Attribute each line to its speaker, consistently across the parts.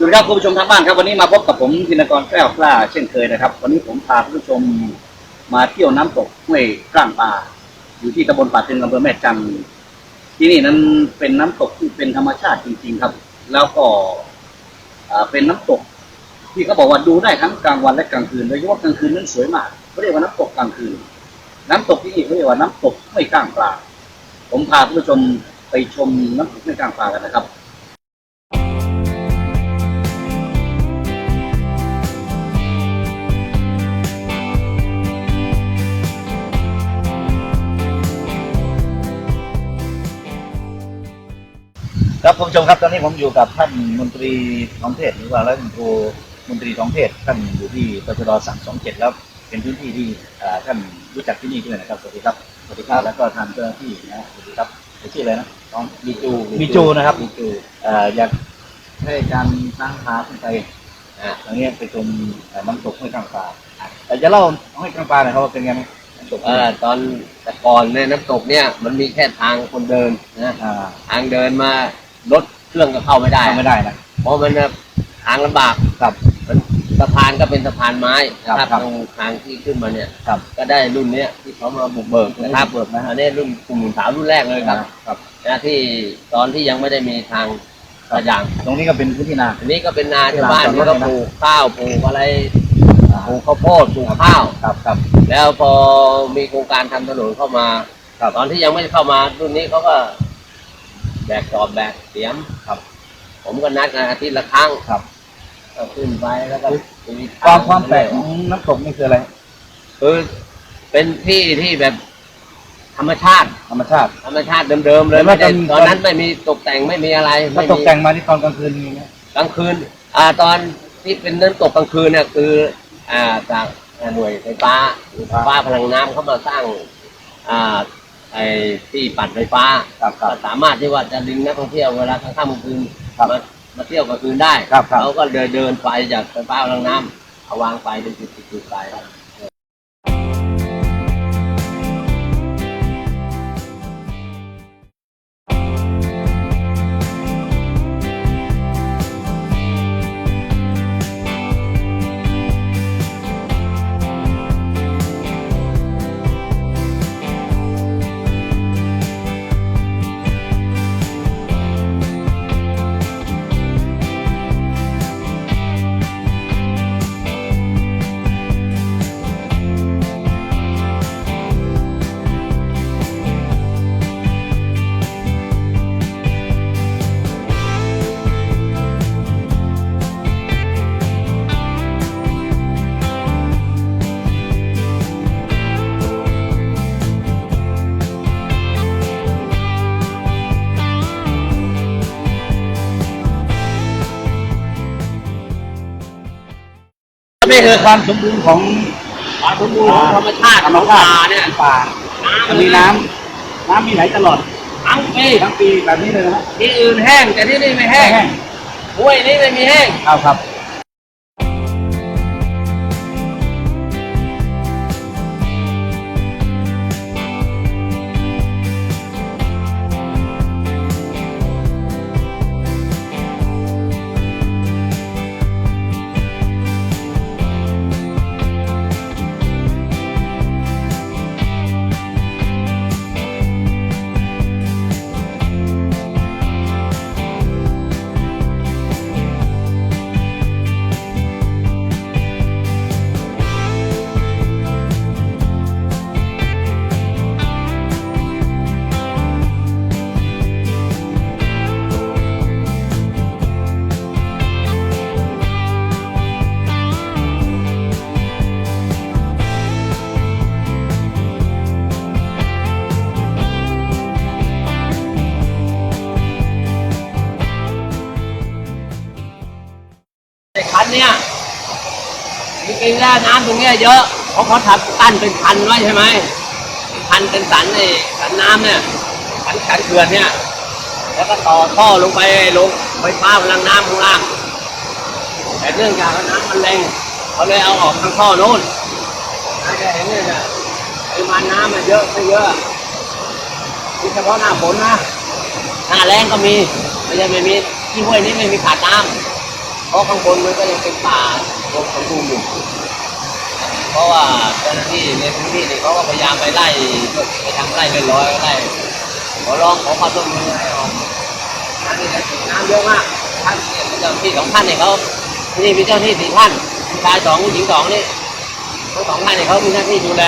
Speaker 1: สวัสดีครับคุณผู้ชมทางบ้านครับวันนี้มาพบกับผมธินกรแก้วกล้าเช่นเคยนะครับ วันนี้ผมพาคุณผู้ชมมาเที่ยวน้ำตกห้วยกล้างปลาอยู่ที่ตำบลป่าตึงอำเภอแม่จันทร์ที่นี่นั้นเป็นน้ำตกที่เป็นธรรมชาติจริง ๆครับ แล้วก็เป็นน้ำตก ที่เขาบอกว่าดูได้ทั้งกลางวันและกลางคืนโดยเฉพาะกลางคืนนั้นสวยมากเขาเรียกว่าน้ำตกกลางคืน น้ำตกที่นี่เขาเรียกว่าน้ำตกห้วยกล้างปลาผมพาคุณผู้ชมไปชมน้ำตกห้วยกล้างปลากันนะครับ ครับคุณผู้ชมครับตอนนี้ผมอยู่กับท่านมนตรีท้องเทศหรือว่ารัฐมนตรีมนตรีท้องเทศท่านอยู่ที่ตชดสามสองเจ็ดแล้วเป็นพื้นที่ที่อ่าท่านรู้จักที่นี่ด้วยนะครับสวัสดีครับสวัสดีครับแล้วก็ทางเจ้าหน้าที่นะสวัสดีครับชื่ออะไรนะน้อง
Speaker 2: มีจู
Speaker 1: มีจูนะครับ
Speaker 2: มีจู
Speaker 1: เอ่ออยากให้การสร้างพาขึ้นไป
Speaker 2: อ่า
Speaker 1: ตรงนี้ไปชมเอ่อน้ำตกห้วยกลางปลาแต่จะเล่าห้วยกลางปลาหน่อยครับว่าเป็นไงไหมน้ำตก
Speaker 2: เอ่อตอนแต่ก่อนในน้ำตกเนี่ยมันมีแค่ทางคนเดินนะ
Speaker 1: อ่า
Speaker 2: ทางเดินมา รถเครื่องก็เข้าไม่ได้
Speaker 1: ทำไม่ได้นะ
Speaker 2: เพราะมันนะทางลำบาก
Speaker 1: ครับ
Speaker 2: มันสะพานก็เป็นสะพานไม้
Speaker 1: ครับ
Speaker 2: ถ้า
Speaker 1: ครับ
Speaker 2: ทางทางที่ขึ้นมาเนี่ย
Speaker 1: ครับ
Speaker 2: ก็ได้รุ่นเนี้ยที่เขามาบุกเบิกนะครับ
Speaker 1: บุกเบิกนะ
Speaker 2: อันนี้รุ่นกลุ่มสาวรุ่นแรกเลยครับ
Speaker 1: ครับ
Speaker 2: นะที่ตอนที่ยังไม่ได้มีทางกระยาง
Speaker 1: ตรงนี้ก็เป็นพื้นที่นา
Speaker 2: อันนี้ก็เป็นนาชาวบ้าน
Speaker 1: ลานจอดร
Speaker 2: ที่
Speaker 1: ถ
Speaker 2: ก็
Speaker 1: เลยนะ
Speaker 2: ปลูกข้าวปลูกอะไร
Speaker 1: อ่า
Speaker 2: ปลูกข้าวโพดปลูกข้าว
Speaker 1: ครับครับ
Speaker 2: แล้วพอมีโครงการทำถนนเข้ามา
Speaker 1: ครับ
Speaker 2: ตอนที่ยังไม่เข้ามารุ่นนี้เขาก็ แบกจอบแบกเสียม
Speaker 1: ครับ
Speaker 2: ผมก็นัดกันอาทิตย์ละครั้ง
Speaker 1: ครับ
Speaker 2: ก็ขึ้นไปแล้วก็มี
Speaker 1: ความความแปลกของน้ำตกนี่คืออะไร
Speaker 2: คือเป็นที่ที่แบบธรรมชาติ
Speaker 1: ธรรมชาติ
Speaker 2: ธรรมชาติเดิมๆเลย
Speaker 1: แต่ว่า
Speaker 2: ไม่ได้
Speaker 1: จะมี
Speaker 2: ตอนนั้นไม่มีตกแต่งไม่มีอะไร
Speaker 1: ถ้า
Speaker 2: ไม่
Speaker 1: ต
Speaker 2: มี
Speaker 1: กแต่งมาที่ตอนกลางคืนมีไหม
Speaker 2: กลางคืน อ่าตอนที่เป็นน้ำตกกลางคืนเนี่ยคือ อ่าจากหน่วยไฟฟ้าไฟฟ้าพลังน้ำเข้ามาสร้าง อ่า ไอ้ที่ปั่นไฟฟ้า
Speaker 1: ครับค
Speaker 2: ก็
Speaker 1: รับ
Speaker 2: สามารถที่ว่าจะดึงนักท่องเที่ยวเวลากลางค่ำกลางคืน
Speaker 1: ครับ
Speaker 2: มามาเที่ยวกลางคืนได้
Speaker 1: ครับครับ
Speaker 2: เขาก็เดินเดินไฟจากไฟฟ้าพลังน้ำเอาวางไฟเป็นจุดๆๆไป
Speaker 1: นี่คือความสมบูรณ์ของ
Speaker 2: ความสมบูรณ์ของธรรมชาติ
Speaker 1: ธรรม
Speaker 2: ของ
Speaker 1: ชา
Speaker 2: ป่า
Speaker 1: ติ
Speaker 2: เนี่ย
Speaker 1: ป่า
Speaker 2: น้ำ
Speaker 1: มันมีน้ำน้ำมีไหลตลอด
Speaker 2: ทั้งปี
Speaker 1: ทั้งปีแบบนี้เลยนะ
Speaker 2: ที่อื่นแห้งแต่ที่นี่ไม่แห้งห้วยนี้ไม่มีแห้ง
Speaker 1: ครับครับ
Speaker 2: เนี่ยจริงๆแล้วน้ำตรงเนี้ยเยอะเพราะเขาทำกั้นเป็นคันไว้ใช่ไหมคันเป็นสันไอ้สันน้ำเนี่ยสันสันเขื่อนเนี่ย แล้วก็ต่อท่อลงไปลงไฟฟ้าพลังน้ำข้างล่างแต่เนื่องจากน้ำมันแรงเขาเลยเอาออกทางท่อโน้นน่าจะเห็นเนี่ยนะปริมาณน้ำมันเยอะไม่เยอะนี่เฉพาะหน้าฝนนะหน้าแรงก็มีไม่ใช่ไม่มีที่ห้วยนี้ไม่มีขาดน้ำ เพราะข้างบนมันก็ยังเป็นป่าลงสมบูรณ์อยู่เพราะว่าเจ้าหน้าที่ในพื้นที่เนี่ยเขาก็พยายามไปไล่ไปทำไล่เป็นร้อยไล่ขอร้องขอความร่วมมือให้ออกน้ำนี่จะน้ำเยอะมากท่านเนี่ยเจ้าหน้าที่สองท่านเนี่ยเขาที่นี่มีเจ้าหน้าที่สี่ท่านผู้ชายสองผู้หญิงสองนี่ทั้งสองท่านเนี่ยเขามีหน้าที่ดูแล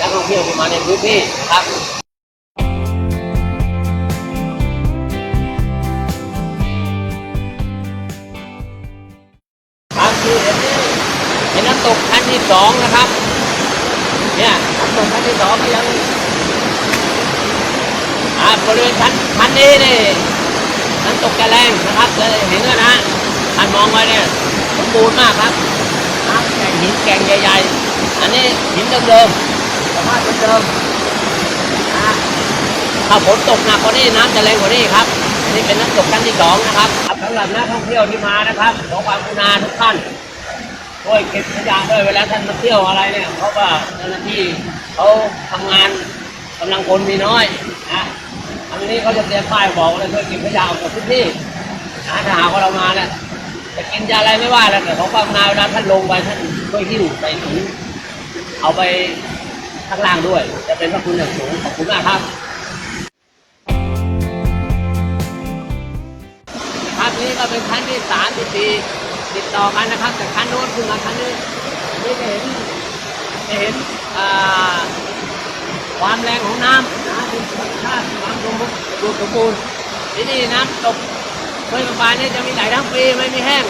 Speaker 2: นักท่องเที่ยวที่มาในพื้นที่นะครับ สองนะครับ เนี่ยน้ำตกชั้นที่สองก็ยังอ่าบริเวณชั้นชั้นนี้นี่น้ำตกจะแรงนะครับจะเห็นด้วยนะท่านมองไว้เนี่ยสมบูรณ์มากครับน้ำแก่งหินแก่งใหญ่ ๆ อันนี้หินเดิมๆสภาพเดิมๆถ้าฝนตกหนักกว่านี้น้ำจะแรงกว่านี้ครับอันนี้เป็นน้ำตกชั้นที่สองนะครับสำหรับนักท่องเที่ยวที่มานะครับขอความกรุณาทุกท่าน ช่วยเก็บขยะด้วยเวลาท่านมาเที่ยวอะไรเนี่ยเพราะว่าเจ้าหน้าที่เขาทำงานกำลังคนมีน้อยนะอันนี้เขาจะเตรียมป้ายบอกเลยช่วยเก็บขยะออกจากพื้นที่นะถ้าหากว่าเรามาเนี่ยจะกินจะอะไรไม่ว่าแล้วแต่ขอความกรุณาเวลาท่านลงไปท่านช่วยหิ้วใส่ถุงเอาไปข้างล่างด้วย จะเป็นพระคุณอย่างสูงขอบคุณมากครับครับนี่ก็เป็นครั้งที่สามที่สี่ ติดต่อกันนะครับจากครั้งโน้นขึ้นมาครั้งนี้นี่จะเห็นจะเห็นความแรงของน้ำนะเป็นธรรมชาติความสมบูรณ์ดูสมบูรณ์ที่นี่น้ำตกห้วยบางบานนี่จะมีไหลทั้งปีไม่มีแห้ง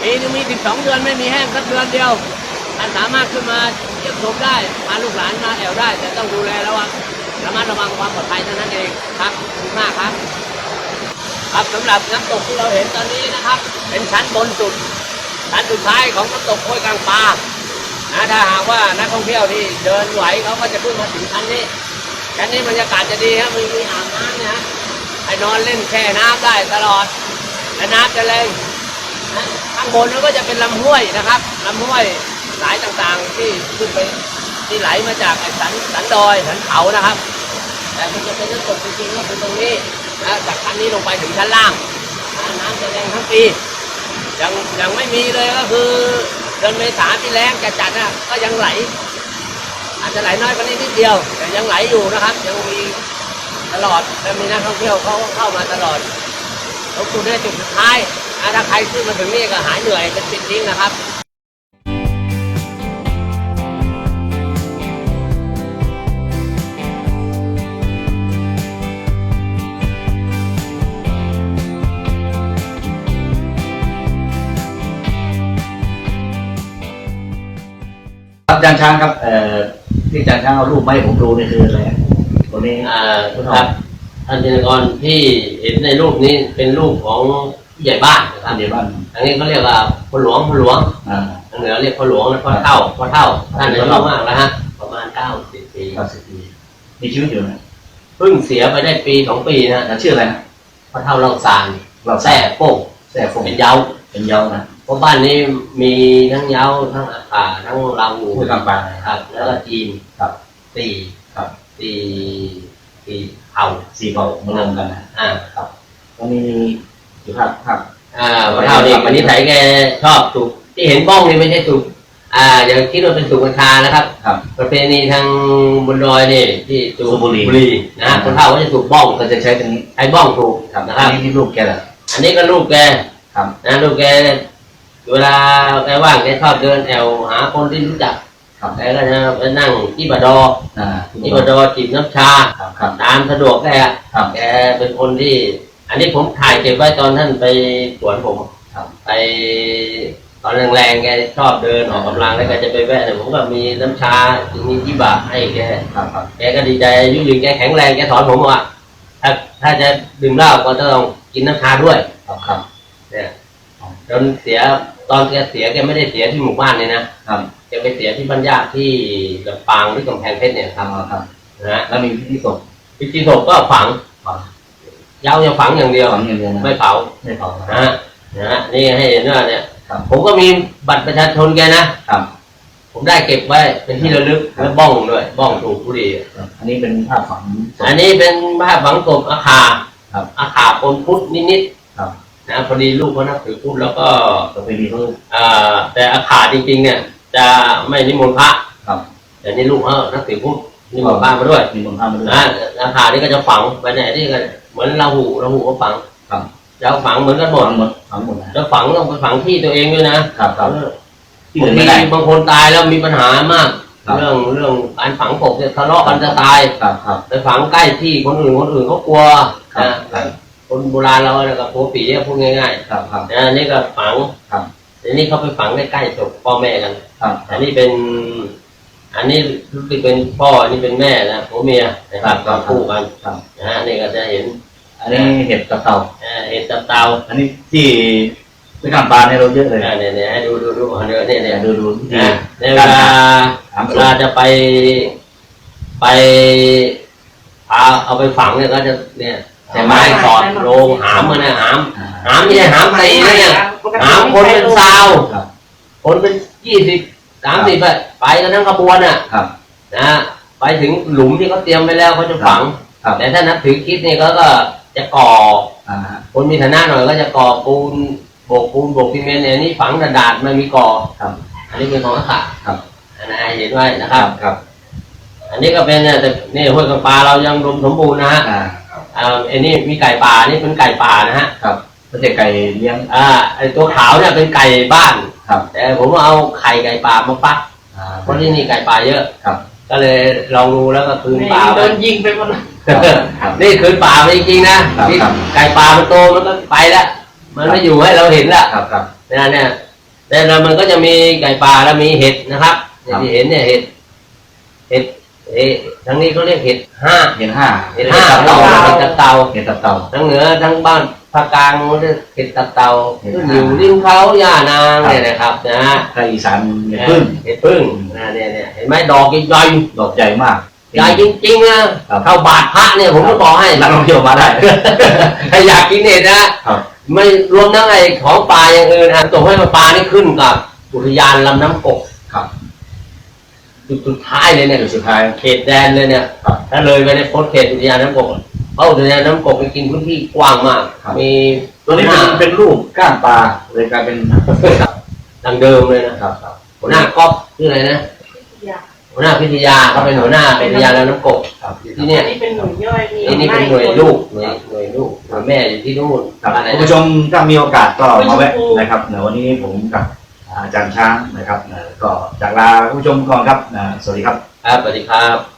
Speaker 2: ปีนึงมี 12 เดือนไม่มีแห้งสักเดือนเดียวท่านสามารถขึ้นมาเยี่ยมชมได้พาลูกหลานมาแอวได้ แต่ต้องดูแลระวังระมัดระวังความปลอดภัยเท่านั้นเองครับขอบคุณมากครับ ครับสำหรับน้ำตกที่เราเห็นตอนนี้นะครับ เป็นชั้นบนสุด ชั้นสุดท้ายของน้ำตกห้วยกลางปลานะถ้าหากว่านักท่องเที่ยวที่เดินไหวเขาก็จะขึ้นมาถึงชั้นนี้ชั้นนี้บรรยากาศจะดีครับมีมีอ่างน้ำนะให้นอนเล่นแช่น้ำได้ตลอดและน้ำจะแรงข้างบนนั้นก็จะเป็นลำห้วยนะครับลำห้วยสายต่างๆที่ขึ้นไปที่ไหลมาจากไอ้สันสันดอยสันเขานะครับ แต่มันจะเป็นน้ำตกจริงๆก็คือตรงนี้ นะจากชั้นนี้ลงไปถึงชั้นล่างน้ำจะแรงทั้งปียังยังไม่มีเลยก็คือเดือนเมษาที่แรงจัดจัดๆนะก็ยังไหล อาจจะไหลน้อยกว่านี้นิดเดียว แต่ยังไหลอยู่นะครับ ยังมีตลอดและมีนักท่องเที่ยวเขาเข้ามาตลอดแล้วจุดนี้จุดสุดท้ายถ้าใครขึ้นมาถึงนี่ก็หายเหนื่อยเป็นจริงๆนะครับ
Speaker 1: อาจารย์ช้างครับเอ่อที่อาจารย์ช้างเอารูปมาให้ผมดูนี่คืออะไรฮะตัวนี้
Speaker 2: อ่าครับท่านจินกรที่เห็นในรูปนี้เป็นรูปของผู้ใหญ่บ้านนะครั
Speaker 1: ท่า
Speaker 2: บ
Speaker 1: นเดียวบ้าน
Speaker 2: อันนี้เขาเรียกว่าพ่อหลวงพ่อหลวง
Speaker 1: อ่า
Speaker 2: ทางเหนือเรียกพ่อหลวงนะพ่อเท่าพ่อเท่าท่านอายุมากแล้วฮะประมาณเก้าสิบปี
Speaker 1: เก้าสิบปีมีชีวิตอยู่นะ
Speaker 2: เพิ่งเสียไปได้ปีสองปีนะ
Speaker 1: แล้วชื่ออะไรนะ
Speaker 2: พ่อเท่าเราซาน
Speaker 1: เรา
Speaker 2: แส่โป้ง
Speaker 1: แส่ฟง
Speaker 2: เป็นเย้า
Speaker 1: เป็นเยานะ
Speaker 2: เพราะบ้านนี้มีทั้งเย้าทั้งอาขาทั้งลาวงู
Speaker 1: พูดกลางปลา
Speaker 2: ครับ แล้วก็จีน
Speaker 1: ครับ
Speaker 2: สี่
Speaker 1: ครับ
Speaker 2: สี่สี่เผ่า
Speaker 1: สี่เผ่ามารวมกันนะ
Speaker 2: อ่า
Speaker 1: ครับตรงนี้อยู่ภาพภาพ
Speaker 2: อ่าพ่อเท่านี่วันนี้ไถแกชอบถูกที่เห็นบ้องนี่ไม่ใช่ถูกอ่าอย่าคิดว่าเป็นถูกกัญชานะครับ
Speaker 1: ครับ
Speaker 2: ประเพณีทางบนดอยนี่ที่สู
Speaker 1: สูบบุหรี่
Speaker 2: บุหรี่นะคนเฒ่าก็จะถูกบ้อง
Speaker 1: ก็จะใช้ตรงนี้
Speaker 2: ใช้บ้องถูก
Speaker 1: ครับ
Speaker 2: นะ
Speaker 1: นะ
Speaker 2: ค
Speaker 1: ค
Speaker 2: รั
Speaker 1: รับบนี่ที่รูปแกแหละ
Speaker 2: อันนี้ก็ลูกแก
Speaker 1: ครับ
Speaker 2: นะลูกแก เวลาแกว่างแกชอบเดินแอวหาคนที่รู้จัก
Speaker 1: ครับ
Speaker 2: แกก็จะไปนั่งที่บดอ
Speaker 1: อ่า
Speaker 2: ที่บดอจิบน้ำชา
Speaker 1: ครับครับ
Speaker 2: ตามสะดวกแกอะ
Speaker 1: ครับ
Speaker 2: แกเป็นคนที่ อันนี้ผมถ่ายเก็บไว้ตอนท่านไปสวนผม
Speaker 1: ครับ
Speaker 2: ไปตอนแรงๆแกชอบเดินออกกำลังแล้วแกจะไปแวะเนี่ยผมก็มีน้ำชามีที่บะให้แก
Speaker 1: ครับครับ
Speaker 2: แกก็ดีใจอายุยืนแกแข็งแรงแกสอนผมว่าถ้าถ้าจะดื่มเหล้าก็ต้องกินน้ำชาด้วย
Speaker 1: ครับครับ
Speaker 2: เนี่ยจนเสีย ตอนแกเสียแกไม่ได้เสียที่หมู่บ้านเลยนะครับแกไปเสียที่บ้านญาติที่ลำปางที่กำแพงเพชรเนี่ย
Speaker 1: ครับครับ
Speaker 2: นะฮะ
Speaker 1: แล้วมีพิธีศพ
Speaker 2: พิธีศพก็ฝัง
Speaker 1: ฝัง
Speaker 2: ยาวยังฝังอย่างเดียว
Speaker 1: ฝังอย่างเดียวนะ
Speaker 2: ไม่เผา
Speaker 1: ไม่เผานะ
Speaker 2: นะฮะนะฮะนี่ให้เห็นว่าเนี่ย
Speaker 1: ครับ
Speaker 2: ผมก็มีบัตรประชาชนแกนะ
Speaker 1: ครับ
Speaker 2: ผมได้เก็บไว้เป็นที่ระลึกและบ้องด้วยบ้องถูกบุหรี
Speaker 1: ครับอันนี้เป็นภาพฝังศพ
Speaker 2: อันนี้เป็นภาพฝังศพอาคา
Speaker 1: ครับ
Speaker 2: อาคาปนพุทธนิด
Speaker 1: ครับ
Speaker 2: ๆ นะพอดีลูกเขานับถือพุทธแล้วก็
Speaker 1: ประเพณีเขา
Speaker 2: อ่าแต่อาขาจริง ๆ เนี่ย จะไม่นิมนต์พระ
Speaker 1: ครับ
Speaker 2: แต่นี่ลูกเขานับถือพุทธนิมนต์พระมาด้วย
Speaker 1: มีมนต์พามาด้วย
Speaker 2: นะอาขานี่ก็จะฝังไปไหนที่กันเหมือนราหูราหูก็ฝัง
Speaker 1: ครับ
Speaker 2: จะเอาฝังเหมือนกันหม
Speaker 1: ฝั
Speaker 2: ด
Speaker 1: งหมดฝังหมดนะ
Speaker 2: จะฝังต้องไปฝังที่ตัวเองด้วยนะครับ
Speaker 1: ครับ
Speaker 2: เออ
Speaker 1: ที่
Speaker 2: บา
Speaker 1: อื่
Speaker 2: ง
Speaker 1: น
Speaker 2: ที
Speaker 1: ไม่ได้
Speaker 2: บางคนตายแล้วมีปัญหามาก
Speaker 1: ครับ
Speaker 2: เรื่องเรื่องการฝังศพเนี่ยทะเลาะกันจะตาย
Speaker 1: ครับครับ
Speaker 2: ไปฝังใกล้ที่คนอื่นคนอื่นเขากลัว
Speaker 1: ครับ
Speaker 2: นะ ครับคนโบราณเราเนี่ยกับผัวปีเนี่ยพูดง่าย
Speaker 1: ครับครับ
Speaker 2: ๆนะอันนี่ก็ฝัง
Speaker 1: ครับ
Speaker 2: อันนี้เขาไปฝังใกล้ๆศพพ่อแม่กัน
Speaker 1: ครับ
Speaker 2: อันนี้เป็น อันนี้รู้สึกเป็นพ่ออันนี้เป็นแม่นะผัวเมียนะครับก็คู่กัน
Speaker 1: ครับ
Speaker 2: นะฮะนี่ก็จะเห็น
Speaker 1: อันนี้เห็ดกับเตา
Speaker 2: เอ่อเห็ดตับเตา
Speaker 1: อันนี้ที่ไปกลางปลาเนี่ยเราเยอะเลย
Speaker 2: อ่าเนี่ยเนี่ยให้ดูดูดูเอาเนื้อเนี่ยเนี่ย
Speaker 1: ดูดูวิธี
Speaker 2: นะในเว
Speaker 1: การ
Speaker 2: ลา
Speaker 1: ถาม
Speaker 2: เว
Speaker 1: สูต
Speaker 2: ลารจะไปไปเอาเอาไปฝังเนี่ยก็จะเนี่ย ใช้ไม้สอดโลงหามมันนะหาม
Speaker 1: อ่า
Speaker 2: หามไม่ใช่หามตีนะเนี่ยหามคนเป็นซาว
Speaker 1: ครับ
Speaker 2: คนเป็นยี่สิบสามสิบอะไปกันทั้งขบวนอะ
Speaker 1: ครับ
Speaker 2: นะไปถึงหลุมที่เขาเตรียมไว้แล้วเขาจะฝัง
Speaker 1: ครับ
Speaker 2: แต่ถ้านับถือคริดนี่เขาก็จะก่อ
Speaker 1: อ่า
Speaker 2: คนมีฐานะหน่อยก็จะก่อปูนโบกปูนโบกซีเมนต์เนี่ยอันนี่ฝังกระดาษไม่มีก่อ
Speaker 1: ครับ
Speaker 2: อันนี้เป็นของอาขา
Speaker 1: ครับ
Speaker 2: อันนั้นให้เห็นไว้นะ
Speaker 1: ค
Speaker 2: ค
Speaker 1: รั
Speaker 2: รั
Speaker 1: บบครับ
Speaker 2: อันนี้ก็เป็นเนี่ยแต่นี่ห้วยกำปลาเรายังรวมสมบูรณ์นะฮะ
Speaker 1: อ่า
Speaker 2: อ่าอันนี้มีไก่ป่านี่เป็นไก่ป่านะฮะ
Speaker 1: ครับไม่ใช่ไก่เลี้ยง
Speaker 2: อ่าไอตัวขาวเนี่ยเป็นไก่บ้าน
Speaker 1: ครับ
Speaker 2: แต่ผมเอาไข่ไก่ป่ามาฟัก
Speaker 1: อ่า
Speaker 2: เพราะที่นี่ไก่ป่าเยอะ
Speaker 1: ครับ
Speaker 2: ก็เลยลองดูแล้วก็คืนป่าไป
Speaker 3: โดนยิงไปหมดเลย
Speaker 1: ครับ
Speaker 2: นี่คืนป่าไปจริงๆนะครับนี่
Speaker 1: ครับ
Speaker 2: ไก่ป่ามันโตมันก็ไปแล้วมันไม่อยู่ให้เราเห็นละ
Speaker 1: ครับครับ
Speaker 2: เนี่ยเนี่ยแต่เรามันก็จะมีไก่ป่าแล้วมีเห็ดนะครับ
Speaker 1: ครับ
Speaker 2: ที่เห็นเนี่ยเห็ด เห็ด เห็ดทั้งนี้เขาเรียกเห็ดห้า
Speaker 1: เห็ดห้า
Speaker 2: เห็ดห้า
Speaker 1: ตับ
Speaker 2: เต่า
Speaker 1: เต่า
Speaker 2: เห็ดตับเต่า
Speaker 1: เห็ดตับเต่า
Speaker 2: ทั้งเหนือทั้งบ้านภาคกลางเรียกเห็ดตับเต่า
Speaker 1: เห็ด
Speaker 2: ขึ้น
Speaker 1: ห้า
Speaker 2: อยู่ริมเขาย่านาง
Speaker 1: ครับ
Speaker 2: เนี่ยนะครับนะ
Speaker 1: ภาคอีสานเห็ดพึ่ง
Speaker 2: เห็ดพึ่งนะเนี่ยเนี่ยเห็นไหมดอกใหญ่
Speaker 1: ดอกใหญ่มาก
Speaker 2: ๆใหญ่จริงๆนะครับเข้าบาทพระเนี่ยผมก็บอกให้
Speaker 1: นักท่องเที่ยวมาได้
Speaker 2: ถ้าอยากกินเห็ดนะครับไม่รวมทั้งไอ้ของป่าอย่างอื่นอะส่งให้มาปลานี่ขึ้นกับอุทยานลำน้ำกก
Speaker 1: ครับ
Speaker 2: จุดสุดท้ายเลยเนี่ย
Speaker 1: จุดสุดท้าย
Speaker 2: เขตแดนเลยเนี่ย
Speaker 1: ครับ
Speaker 2: ถ้าเลยไปในพ้นเขตอุทยานน้ำกกเพราะอุทยานน้ำกกมันกินพื้นที่กว้างมาก
Speaker 1: ครับ
Speaker 2: มี
Speaker 1: ตัวนี้เป็นเป็นลูกก้างปลาเลยกลายเป็น
Speaker 2: ดังเดิมเลยนะครับ
Speaker 1: ครับ
Speaker 2: หัวหน้าก๊อฟชื่ออะไรนะหัวหน้าพิทยาเขาเป็นหัวหน้าอุทยานน้ำกก
Speaker 1: ครับ
Speaker 2: ที่เนี่ย
Speaker 3: อันนี้เป็นหน่วยย่อยมี
Speaker 2: นี่นี่เป็นหน่วยลูกหน่วยหน่วยลูกหน่วยแม่อยู่ที่นู่น
Speaker 1: ครับ
Speaker 2: อะไร
Speaker 1: คุณ
Speaker 2: นะ
Speaker 1: ผู้ชมถ้ามีโอกาสก็มาแวะนะครับเดี๋ยววันนี้ผมกับ อาจารย์ช้างนะครับก็จากลาผู้ชมก่อนครับสวัสดีครับ
Speaker 2: ครับสวัสดีครับ